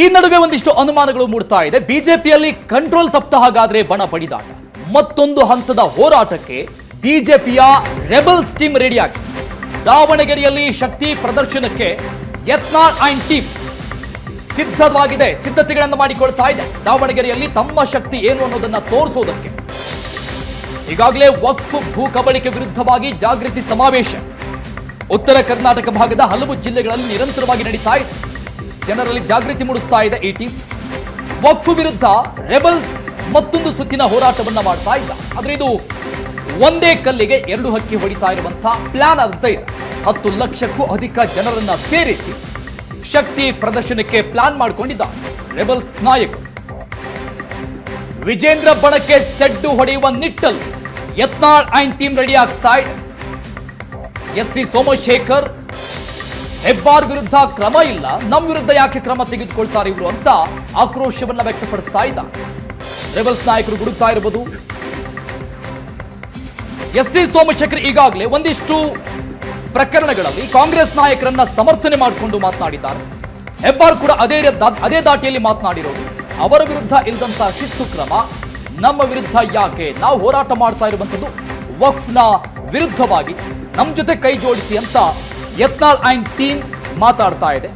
ಈ ನಡುವೆ ಒಂದಿಷ್ಟು ಅನುಮಾನಗಳು ಮೂಡ್ತಾ ಇದೆ. ಬಿಜೆಪಿಯಲ್ಲಿ ಕಂಟ್ರೋಲ್ ತಪ್ಪ ಹಾಗಾದ್ರೆ ಬಣ ಪಡಿದಾಟ ಮತ್ತೊಂದು ಹಂತದ ಹೋರಾಟಕ್ಕೆ ಬಿಜೆಪಿಯ ರೆಬಲ್ಸ್ ಟೀಮ್ ರೆಡಿಯಾಗಿದೆ ದಾವಣಗೆರೆಯಲ್ಲಿ ಶಕ್ತಿ ಪ್ರದರ್ಶನಕ್ಕೆ ಯತ್ನಾಳ್ ಅಂಡ್ ಟೀಮ್ ಸಿದ್ಧವಾಗಿದೆ. ಸಿದ್ಧತೆಗಳನ್ನು ಮಾಡಿಕೊಳ್ತಾ ಇದೆ. ದಾವಣಗೆರೆಯಲ್ಲಿ ತಮ್ಮ ಶಕ್ತಿ ಏನು ಅನ್ನೋದನ್ನ ತೋರಿಸೋದಕ್ಕೆ ಈಗಾಗಲೇ ವಕ್ಫ್, ಭೂ ಕಬಳಿಕೆ ವಿರುದ್ಧವಾಗಿ ಜಾಗೃತಿ ಸಮಾವೇಶ. ಉತ್ತರ ಕರ್ನಾಟಕ ಭಾಗದ ಹಲವು ಜಿಲ್ಲೆಗಳಲ್ಲಿ ನಿರಂತರವಾಗಿ ನಡೀತಾ ಇದೆ. ಜನರಲ್ಲಿ ಜಾಗೃತಿ ಮೂಡಿಸ್ತಾ ಇದೆ ಈ ಟೀಮ್ ವಕ್ಫ್ ವಿರುದ್ಧ ರೆಬಲ್ಸ್ ಮತ್ತೊಂದು ಸುತ್ತಿನ ಹೋರಾಟವನ್ನ ಮಾಡ್ತಾ ಇದ್ದ ಆದ್ರೆ ಇದು ಒಂದೇ ಕಲ್ಲಿಗೆ ಎರಡು ಹಕ್ಕಿ ಹೊಡಿತಾ ಇರುವಂತಹ ಪ್ಲಾನ್ ಅಂತ ಇದೆ. ಹತ್ತು ಲಕ್ಷಕ್ಕೂ ಅಧಿಕ ಜನರನ್ನ ಸೇರಿಸಿ ಶಕ್ತಿ ಪ್ರದರ್ಶನಕ್ಕೆ ಪ್ಲಾನ್ ಮಾಡಿಕೊಂಡಿದ್ದ ರೆಬಲ್ಸ್ ನಾಯಕ. ವಿಜೇಂದ್ರ ಬಣಕ್ಕೆ ಸೆಡ್ಡು ಹೊಡೆಯುವ ನಿಟ್ಟಲ್ ಯತ್ನಾಳ್ ಅಂಡ್ ಟೀಮ್ ರೆಡಿ ಆಗ್ತಾ ಇದೆ. ಎಸ್ ಟಿ ಸೋಮಶೇಖರ್ ಹೆಬ್ಬಾರ್ ವಿರುದ್ಧ ಕ್ರಮ ಇಲ್ಲ. ನಮ್ಮ ವಿರುದ್ಧ ಯಾಕೆ ಕ್ರಮ ತೆಗೆದುಕೊಳ್ತಾರೆ ಇವರು ಅಂತ ಆಕ್ರೋಶವನ್ನ ವ್ಯಕ್ತಪಡಿಸ್ತಾ ಇದ್ದ ರೆಬಲ್ಸ್ ನಾಯಕರು ಗುಡುಕ್ತಾ ಇರಬಹುದು ಎಸ್ ಡಿ ಸೋಮಶೇಖರ್ ಈಗಾಗಲೇ ಒಂದಿಷ್ಟು ಪ್ರಕರಣಗಳಲ್ಲಿ ಕಾಂಗ್ರೆಸ್ ನಾಯಕರನ್ನ ಸಮರ್ಥನೆ ಮಾಡಿಕೊಂಡು ಮಾತನಾಡಿದ್ದಾರೆ. ಹೆಬ್ಬಾರ್ ಕೂಡ ಅದೇ ಅದೇ ದಾಟಿಯಲ್ಲಿ ಮಾತನಾಡಿರೋದು. ಅವರ ವಿರುದ್ಧ ಇಲ್ಲದಂತಹ ಶಿಸ್ತು ಕ್ರಮ, ನಮ್ಮ ವಿರುದ್ಧ ಯಾಕೆ ನಾವು ಹೋರಾಟ ಮಾಡ್ತಾ ಇರುವಂತದ್ದು ವಕ್ಫ್ನ ವಿರುದ್ಧವಾಗಿ. ನಮ್ಮ ಜೊತೆ ಕೈ ಜೋಡಿಸಿ ಅಂತ ಯತ್ನಾಳ್ ಆ್ಯಂಡ್ ಟೀಮ್ ಮಾತಾಡ್ತಾ ಇದೆ.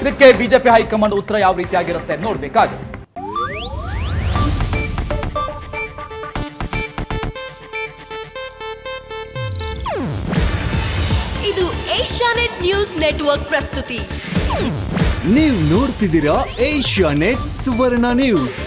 ಇದಕ್ಕೆ ಬಿಜೆಪಿ ಹೈಕಮಾಂಡ್ ಉತ್ತರ ಯಾವ ರೀತಿಯಾಗಿರುತ್ತೆ ನೋಡಬೇಕಾಗಿದೆ. ಇದು ಏಷ್ಯಾನೆಟ್ ನ್ಯೂಸ್ ನೆಟ್ವರ್ಕ್ ಪ್ರಸ್ತುತಿ. ನೀವು ನೋಡ್ತಿದ್ದೀರಾ ಏಷ್ಯಾ ನೆಟ್ ಸುವರ್ಣ ನ್ಯೂಸ್.